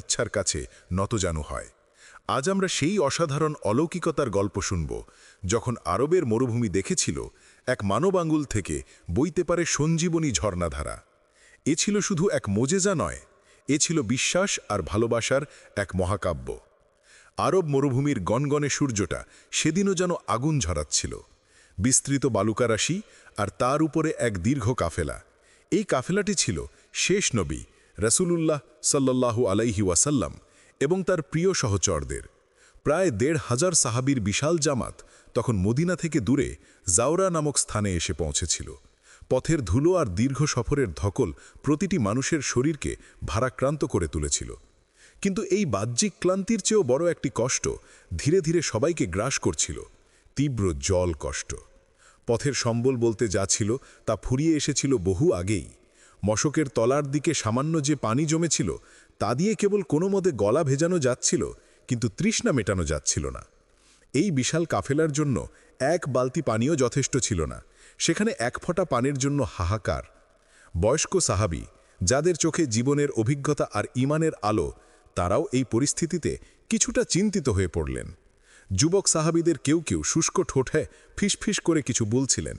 ইচ্ছার কাছে নতজানু হয়। আজ আমরা সেই অসাধারণ অলৌকিকতার গল্প শুনব, যখন আরবের মরুভূমি দেখেছিল এক মানব আঙ্গুল থেকে বইতে পারে সঞ্জীবনী ঝর্ণাধারা। এ ছিল শুধু এক মোজেজা নয়, এ ছিল বিশ্বাস আর ভালোবাসার এক মহাকাব্য। আরব মরুভূমির গনগনে সূর্যটা সেদিনও যেন আগুন ঝরাচ্ছিল। বিস্তৃত বালুকারাশি আর তার উপরে এক দীর্ঘ কাফেলা। এই কাফেলাটি ছিল শেষ নবী রসুলুল্লাহ সাল্লাল্লাহু আলাইহি ওয়াসাল্লাম এবং তার প্রিয় সহচরদের। প্রায় দেড় হাজার সাহাবির বিশাল জামাত তখন মদিনা থেকে দূরে জাওরা নামক স্থানে এসে পৌঁছেছিল। পথের ধুলো আর দীর্ঘ সফরের ধকল প্রতিটি মানুষের শরীরকে ভারাক্রান্ত করে তুলেছিল। কিন্তু এই বাহ্যিক ক্লান্তির চেয়েও বড় একটি কষ্ট ধীরে ধীরে সবাইকে গ্রাস করছিল, তীব্র জল কষ্ট। পথের সম্বল বলতে যা ছিল তা ফুরিয়ে এসেছিল বহু আগেই। মশকের তলার দিকে সামান্য যে পানি জমেছিল, তা দিয়ে কেবল কোনো মতে গলা ভেজানো যাচ্ছিল, কিন্তু তৃষ্ণা মেটানো যাচ্ছিল না। এই বিশাল কাফেলার জন্য এক বালতি পানিও যথেষ্ট ছিল না। সেখানে এক ফোঁটা পানির জন্য হাহাকার। বয়স্ক সাহাবি, যাদের চোখে জীবনের অভিজ্ঞতা আর ইমানের আলো, তারাও এই পরিস্থিতিতে কিছুটা চিন্তিত হয়ে পড়লেন। যুবক সাহাবিদের কেউ কেউ শুষ্ক ঠোঁটে ফিসফিস করে কিছু বলছিলেন।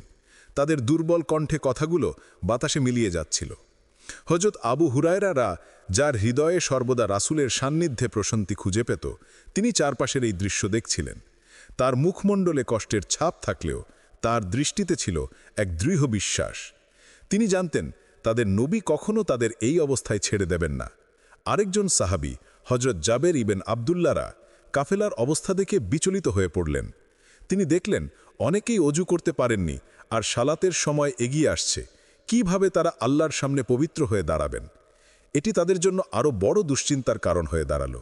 তাদের দুর্বল কণ্ঠে কথাগুলো বাতাসে মিলিয়ে যাচ্ছিল। হজরত আবু হুরায়রারা, যার হৃদয়ে সর্বদা রাসুলের সান্নিধ্যে প্রশান্তি খুঁজে পেত, তিনি চারপাশের এই দৃশ্য দেখছিলেন। তার মুখমণ্ডলে কষ্টের ছাপ থাকলেও তার দৃষ্টিতে ছিল এক দৃঢ় বিশ্বাস। তিনি জানতেন, তাদের নবী কখনও তাদের এই অবস্থায় ছেড়ে দেবেন না। আরেকজন সাহাবি হজরত জাবের ইবেন আবদুল্লারা কাফেলার অবস্থা দেখে বিচলিত হয়ে পড়লেন। তিনি দেখলেন, অনেকেই অজু করতে পারেননি আর সালাতের সময় এগিয়ে আসছে। কীভাবে তারা আল্লাহর সামনে পবিত্র হয়ে দাঁড়াবেন? এটি তাদের জন্য আরও বড় দুশ্চিন্তার কারণ হয়ে দাঁড়াল।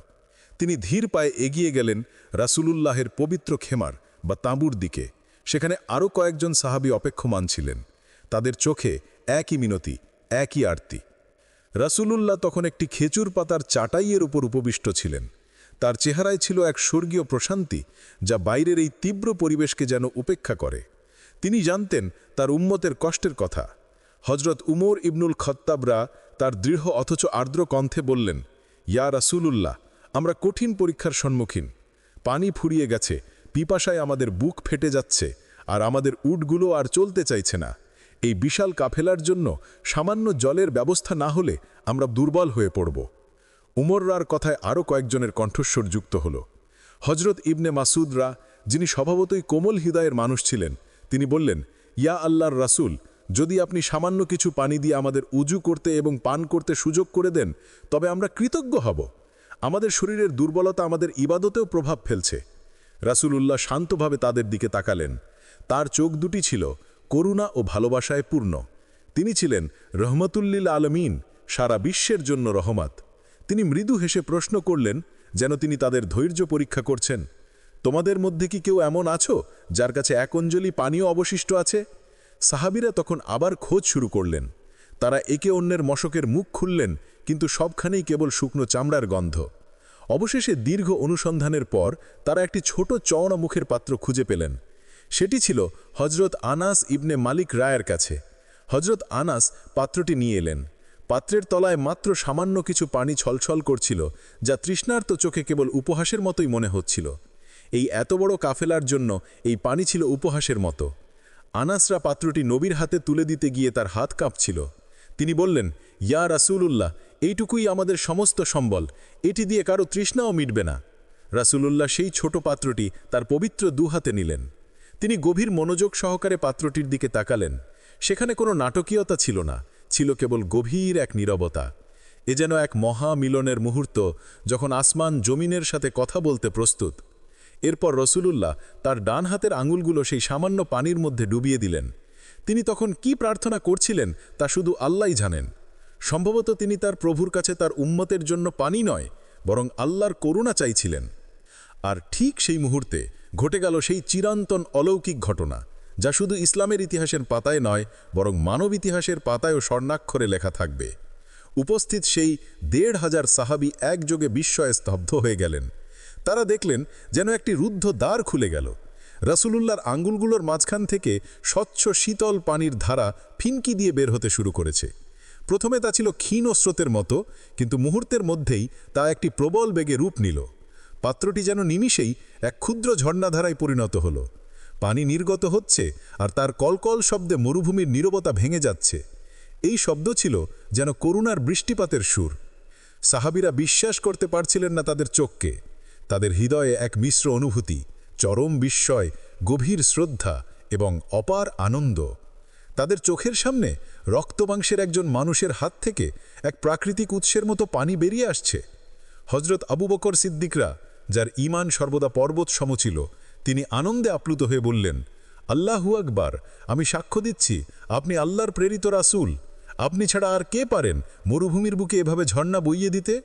তিনি ধীর পায়ে এগিয়ে গেলেন রাসূলুল্লাহের পবিত্র খেমার বা তাঁবুর দিকে। সেখানে আরও কয়েকজন সাহাবি অপেক্ষমান ছিলেন। তাদের চোখে একই মিনতি, একই আরতি। রাসূলুল্লাহ তখন একটি খেজুর পাতার চাটাইয়ের উপর উপবিষ্ট ছিলেন। তার চেহারায় ছিল এক স্বর্গীয় প্রশান্তি যা বাইরের এই তীব্র পরিবেশকে যেন উপেক্ষা করে। তিনি জানতেন তার উম্মতের কষ্টের কথা। হজরত উমর ইবনুল খত্তাবরা তার দৃঢ় অথচ আর্দ্র কণ্ঠে বললেন, ইয়া রাসূলুল্লাহ, আমরা কঠিন পরীক্ষার সম্মুখীন। পানি ফুরিয়ে গেছে, পিপাসায় আমাদের বুক ফেটে যাচ্ছে, আর আমাদের উটগুলো আর চলতে চাইছে না। এই বিশাল কাফেলার জন্য সামান্য জলের ব্যবস্থা না হলে আমরা দুর্বল হয়ে পড়ব উমররার কথায় আরও কয়েকজনের কণ্ঠস্বর যুক্ত হল। হজরত ইবনে মাসুদরা, যিনি স্বভাবতই কোমল হৃদয়ের মানুষ ছিলেন তিনি বললেন, ইয়া আল্লাহর রাসূল, যদি আপনি সামান্য কিছু পানি দিয়ে আমাদের উজু করতে এবং পান করতে সুযোগ করে দেন, তবে আমরা কৃতজ্ঞ হব। আমাদের শরীরের দুর্বলতা আমাদের ইবাদতেও প্রভাব ফেলছে। রাসূলুল্লাহ শান্তভাবে তাদের দিকে তাকালেন। তার চোখ দুটি ছিল করুণা ও ভালোবাসায় পূর্ণ। তিনি ছিলেন রহমতুল্লিল আলমিন, সারা বিশ্বের জন্য রহমত। তিনি মৃদু হেসে প্রশ্ন করলেন, যেন তিনি তাদের ধৈর্য পরীক্ষা করছেন। তোমাদের মধ্যে কি কেউ এমন আছো, যার কাছে এক অঞ্জলি পানীয় অবশিষ্ট আছে? সাহাবিরা তখন আবার খোঁজ শুরু করলেন। তারা একে অন্যের মশকের মুখ খুললেন, কিন্তু সবখানেই কেবল শুকনো চামড়ার গন্ধ। অবশেষে দীর্ঘ অনুসন্ধানের পর তারা একটি ছোট চওড়া মুখের পাত্র খুঁজে পেলেন। সেটি ছিল হজরত আনাস ইবনে মালিক রায়ের কাছে। হজরত আনাস পাত্রটি নিয়ে এলেন। পাত্রের তলায় মাত্র সামান্য কিছু পানি ছলছল করছিল, যা তৃষ্ণার্ত চোখে কেবল উপহাসের মতোই মনে হচ্ছিল। এই এত বড় কাফেলার জন্য এই পানি ছিল উপহাসের মতো। আনাসরা পাত্রটি নবীর হাতে তুলে দিতে গিয়ে তার হাত কাঁপছিল। তিনি বললেন, ইয়া রাসূলুল্লাহ, এইটুকুই আমাদের সমস্ত সম্বল। এটি দিয়ে কারও তৃষ্ণাও মিটবে না। রাসূলুল্লাহ সেই ছোট পাত্রটি তার পবিত্র দুহাতে নিলেন। তিনি গভীর মনোযোগ সহকারে পাত্রটির দিকে তাকালেন। সেখানে কোনো নাটকীয়তা ছিল না, ছিল কেবল গভীর এক নীরবতা। এ যেন এক মহা মিলনের মুহূর্ত, যখন আসমান জমিনের সাথে কথা বলতে প্রস্তুত। এরপর রসুলুল্লাহ তার ডান হাতের আঙুলগুলো সেই সামান্য পানির মধ্যে ডুবিয়ে দিলেন। তিনি তখন কি প্রার্থনা করছিলেন তা শুধু আল্লাহই জানেন। সম্ভবত তিনি তার প্রভুর কাছে তার উম্মতের জন্য পানি নয়, বরং আল্লাহর করুণা চাইছিলেন। আর ঠিক সেই মুহূর্তে ঘটে গেল সেই চিরন্তন অলৌকিক ঘটনা, যা শুধু ইসলামের ইতিহাসের পাতায় নয়, বরং মানব ইতিহাসের পাতায়ও স্বর্ণাক্ষরে লেখা থাকবে। উপস্থিত সেই দেড় হাজার সাহাবি একযোগে বিস্ময়ে স্তব্ধ হয়ে গেলেন। তারা দেখলেন যেন একটি রুদ্ধ দ্বার খুলে গেল। রাসূলুল্লাহর আঙ্গুলগুলোর মাঝখান থেকে স্বচ্ছ শীতল পানির ধারা ফিনকি দিয়ে বের হতে শুরু করেছে। প্রথমে তা ছিল ক্ষীণ স্রোতের মতো, কিন্তু মুহূর্তের মধ্যেই তা একটি প্রবল বেগে রূপ নিল। পাত্রটি যেন নিমিষেই এক ক্ষুদ্র ঝর্ণাধারায় পরিণত হল। পানি নির্গত হচ্ছে আর তার কলকল শব্দে মরুভূমির নীরবতা ভেঙে যাচ্ছে। এই শব্দ ছিল যেন করুণার বৃষ্টিপাতের সুর। সাহাবিরা বিশ্বাস করতে পারছিলেন না তাদের চোখকে। তাদের হৃদয়ে এক মিশ্র অনুভূতি, চরম বিস্ময়, গভীর শ্রদ্ধা এবং অপার আনন্দ। তাদের চোখের সামনে রক্তমাংসের একজন মানুষের হাত থেকে এক প্রাকৃতিক উৎসের মতো পানি বেরিয়ে আসছে। হজরত আবু বকর সিদ্দিকরা, যার ঈমান সর্বদা পর্বত সম ছিল, তিনি আনন্দে আপ্লুত হয়ে বললেন, আল্লাহু আকবার, আমি সাক্ষ্য দিচ্ছি, আপনি আল্লাহর প্রেরিত রাসূল। আপনি ছাড়া আর কে পারেন মরুভূমির বুকে এভাবে ঝর্ণা বইয়ে দিতে?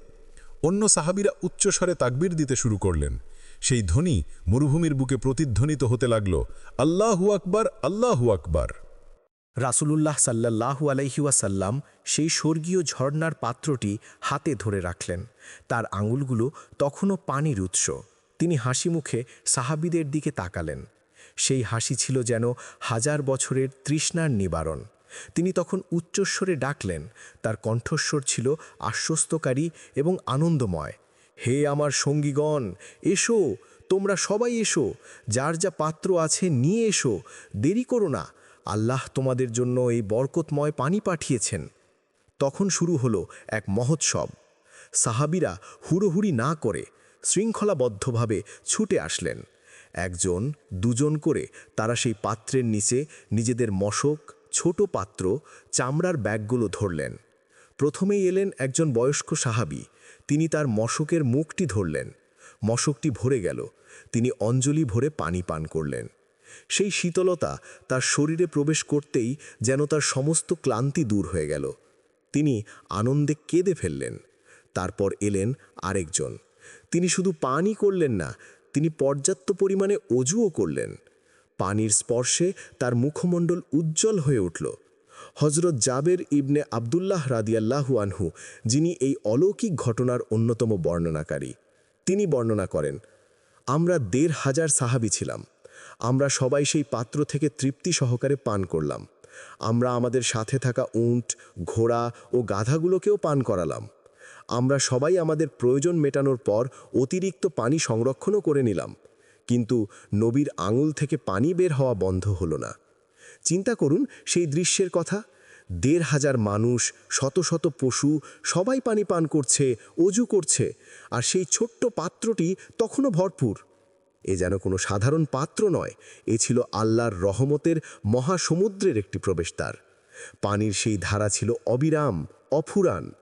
অন্য সাহাবিরা উচ্চস্বরে তাকবির দিতে শুরু করলেন। সেই ধ্বনি মরুভূমির বুকে প্রতিধ্বনিত হতে লাগল, আল্লাহু আকবার আল্লাহু আকবার। রাসূলুল্লাহ সাল্লাল্লাহু আলাইহিওয়াসাল্লাম সেই স্বর্গীয় ঝর্ণার পাত্রটি হাতে ধরে রাখলেন। তার আঙুলগুলো তখনও পানির উৎস। তিনি হাসি মুখে সাহাবিদের দিকে তাকালেন। সেই হাসি ছিল যেন হাজার বছরের তৃষ্ণার নিবারণ। তিনি তখন উচ্চস্বরে ডাকলেন। তার কণ্ঠস্বর ছিল আশ্বস্তকারী এবং আনন্দময়। হে আমার সঙ্গীগণ, এসো, তোমরা সবাই এসো, যার যা পাত্র আছে নিয়ে এসো, দেরি করো না। আল্লাহ তোমাদের জন্য এই বরকতময় পানি পাঠিয়েছেন। তখন শুরু হলো এক মহোৎসব। সাহাবিরা হুড়োহুড়ি না করে শৃঙ্খলাবদ্ধভাবে ছুটে আসলেন। একজন, দুজন করে তারা সেই পাত্রের নিচে নিজেদের মশক ছোট পাত্র চামড়ার ব্যাগগুলো ধরলেন। প্রথমেই এলেন একজন বয়স্ক সাহাবি। তিনি তার মশকের মুখটি ধরলেন। মশকটি ভরে গেল। তিনি অঞ্জলি ভরে পানি পান করলেন। সেই শীতলতা তার শরীরে প্রবেশ করতেই যেন তার সমস্ত ক্লান্তি দূর হয়ে গেল। তিনি আনন্দে কেঁদে ফেললেন। তারপর এলেন আরেকজন। তিনি শুধু পানি করলেন না, তিনি পর্যাপ্ত পরিমাণে অজুও করলেন। পানির স্পর্শে তার মুখমণ্ডল উজ্জ্বল হয়ে উঠল। হজরত জাবের ইবনে আবদুল্লাহ রাদিয়াল্লাহু আনহু, যিনি এই অলৌকিক ঘটনার অন্যতম বর্ণনাকারী, তিনি বর্ণনা করেন, আমরা দেড় হাজার সাহাবি ছিলাম। আমরা সবাই সেই পাত্র থেকে তৃপ্তি সহকারে পান করলাম। আমরা আমাদের সাথে থাকা উঁট, ঘোড়া ও গাধাগুলোকেও পান করালাম। আমরা সবাই আমাদের প্রয়োজন মেটানোর পর অতিরিক্ত পানি সংরক্ষণও করে নিলাম। কিন্তু নবীর আঙুল থেকে পানি বের হওয়া বন্ধ হলো না। চিন্তা করুন সেই দৃশ্যের কথা। দেড় হাজার মানুষ, শত শত পশু, সবাই পানি পান করছে, অজু করছে, আর সেই ছোট্ট পাত্রটি তখনও ভরপুর। এ যেন কোনো সাধারণ পাত্র নয়, এ ছিল আল্লাহর রহমতের মহাসমুদ্রের একটি প্রবেশদ্বার। পানির সেই ধারা ছিল অবিরাম, অফুরান।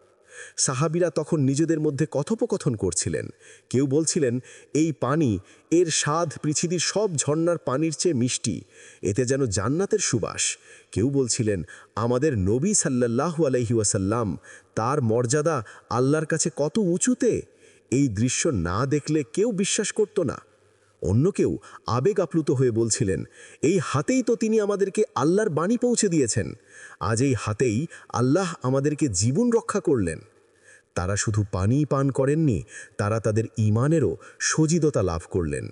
সাহাবিরা তখন নিজেদের মধ্যে কথোপকথন করছিলেন। কেউ বলছিলেন, এই পানি, এর স্বাদ পৃথিবীর সব ঝর্ণার পানির চেয়ে মিষ্টি, এতে যেন জান্নাতের সুবাস। কেউ বলছিলেন, আমাদের নবী সাল্লাল্লাহু আলহি ওয়াসাল্লাম তার মর্যাদা আল্লাহর কাছে কত উঁচুতে? এই দৃশ্য না দেখলে কেউ বিশ্বাস করত না। অন্য কেউ আবেগ আপ্লুত হয়ে বলছিলেন, এই হাতেই তো তিনি আমাদেরকে আল্লাহর বাণী পৌঁছে দিয়েছেন। আজ এই হাতেই আল্লাহ আমাদেরকে জীবন রক্ষা করলেন। তারা শুধু পানি পান করেননি, তারা তাদের ইমানেরও সজিদতা লাভ করলেন।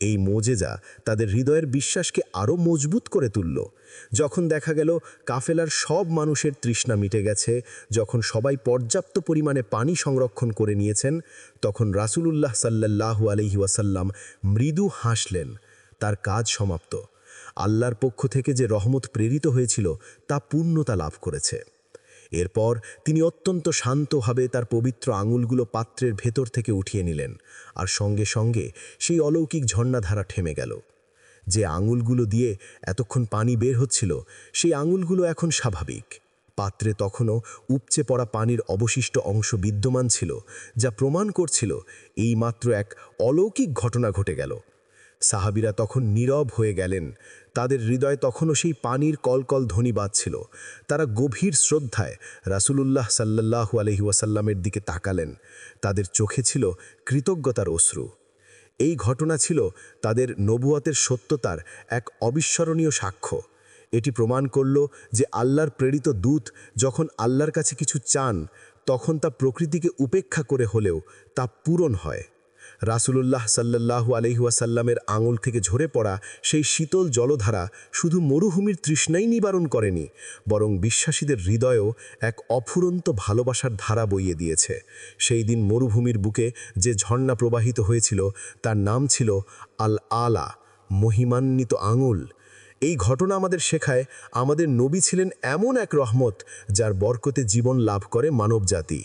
এই মোজেজা তাদের হৃদয়ের বিশ্বাসকে আরও মজবুত করে তুলল। যখন দেখা গেল কাফেলার সব মানুষের তৃষ্ণা মিটে গেছে, যখন সবাই পর্যাপ্ত পরিমাণে পানি সংরক্ষণ করে নিয়েছেন, তখন রাসূলুল্লাহ সাল্লাল্লাহু আলহি ওয়াসাল্লাম মৃদু হাসলেন। তার কাজ সমাপ্ত। আল্লাহর পক্ষ থেকে যে রহমত প্রেরিত হয়েছিল, তা পূর্ণতা লাভ করেছে। এরপর তিনি অত্যন্ত শান্তভাবে তার পবিত্র আঙুলগুলো পাত্রের ভেতর থেকে উঠিয়ে নিলেন, আর সঙ্গে সঙ্গে সেই অলৌকিক ঝর্ণাধারা থেমে গেল। যে আঙুলগুলো দিয়ে এতক্ষণ পানি বের হচ্ছিল, সেই আঙুলগুলো এখন স্বাভাবিক। পাত্রে তখনও উপচে পড়া পানির অবশিষ্ট অংশ বিদ্যমান ছিল, যা প্রমাণ করছিল এই মাত্র এক অলৌকিক ঘটনা ঘটে গেল। সাহাবিরা তখন নীরব হয়ে গেলেন। তাদের হৃদয় তখনও সেই পানির কলকল ধ্বনি বাজছিল। তারা গভীর শ্রদ্ধায় রাসূলুল্লাহ সাল্লাল্লাহু আলহি ওয়াসাল্লামের দিকে তাকালেন। তাদের চোখে ছিল কৃতজ্ঞতার অশ্রু। এই ঘটনা ছিল তাদের নবুয়াতের সত্যতার এক অবিস্মরণীয় সাক্ষ্য। এটি প্রমাণ করল যে আল্লাহর প্রেরিত দূত যখন আল্লাহর কাছে কিছু চান, তখন তা প্রকৃতিকে উপেক্ষা করে হলেও তা পূরণ হয়। রাসূলুল্লাহ সাল্লাল্লাহু আলহিউসাল্লামের আঙুল থেকে ঝরে পড়া সেই শীতল জলধারা শুধু মরুভূমির তৃষ্ণাই নিবারণ করেনি, বরং বিশ্বাসীদের হৃদয়েও এক অফুরন্ত ভালোবাসার ধারা বইয়ে দিয়েছে। সেই দিন মরুভূমির বুকে যে ঝর্ণা প্রবাহিত হয়েছিল, তার নাম ছিল আল আলা মহিমান্বিত আঙুল। এই ঘটনা আমাদের শেখায় আমাদের নবী ছিলেন এমন এক রহমত, যার বরকতে জীবন লাভ করে মানবজাতি।